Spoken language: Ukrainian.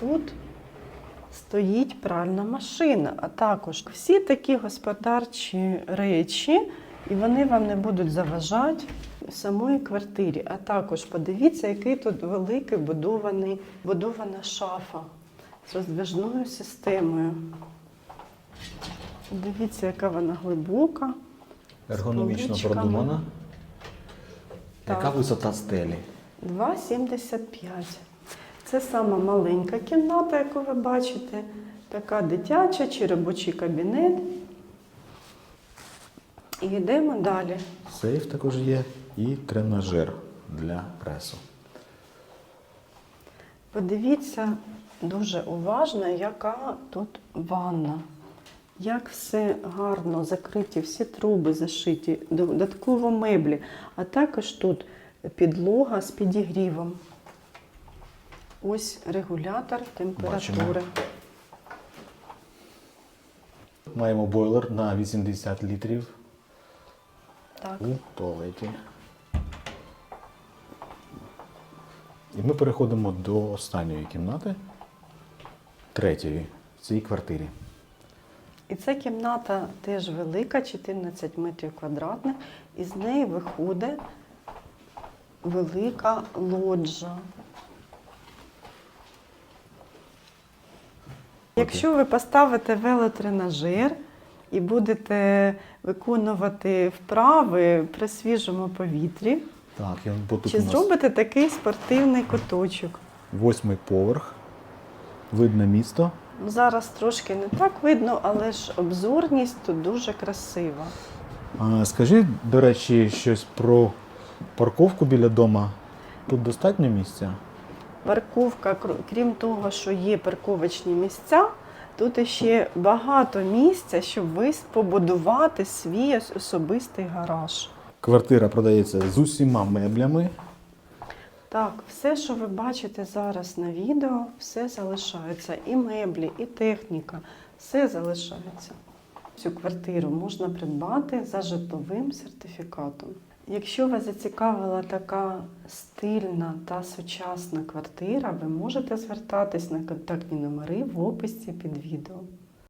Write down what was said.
тут стоїть пральна машина, а також всі такі господарчі речі, і вони вам не будуть заважати самої квартирі. А також подивіться, який тут великий будований, будована шафа з роздвижною системою. Дивіться, яка вона глибока. Ергономічно продумана. Так. Яка висота стелі? 2,75. Це сама маленька кімната, яку ви бачите. Така дитяча чи робочий кабінет. І йдемо далі. Сейф також є і тренажер для пресу. Подивіться дуже уважно, яка тут ванна. Як все гарно закриті, всі труби зашиті, додатково меблі, а також тут підлога з підігрівом. Ось регулятор температури. Маємо бойлер на 80 літрів Так. у туалеті. І ми переходимо до останньої кімнати, третьої в цій квартирі. І ця кімната теж велика, 14 метрів квадратних, і з неї виходить велика лоджа. Якщо ви поставите велотренажер і будете виконувати вправи при свіжому повітрі, Так, і бо тут чи у нас зробите такий спортивний куточок? восьмий поверх, видно місто. Ну, Зараз трошки не так видно, але ж обзорність тут дуже красива. А, Скажи, до речі, щось про парковку біля дома. Тут достатньо місця? Парковка, крім того, що є парковочні місця, тут ще багато місця, щоб ви побудувати свій особистий гараж. Квартира продається з усіма меблями. Так, все, що ви бачите зараз на відео, все залишається. І меблі, і техніка, все залишається. Цю квартиру можна придбати за житловим сертифікатом. Якщо вас зацікавила така стильна та сучасна квартира, ви можете звертатись на контактні номери в описі під відео.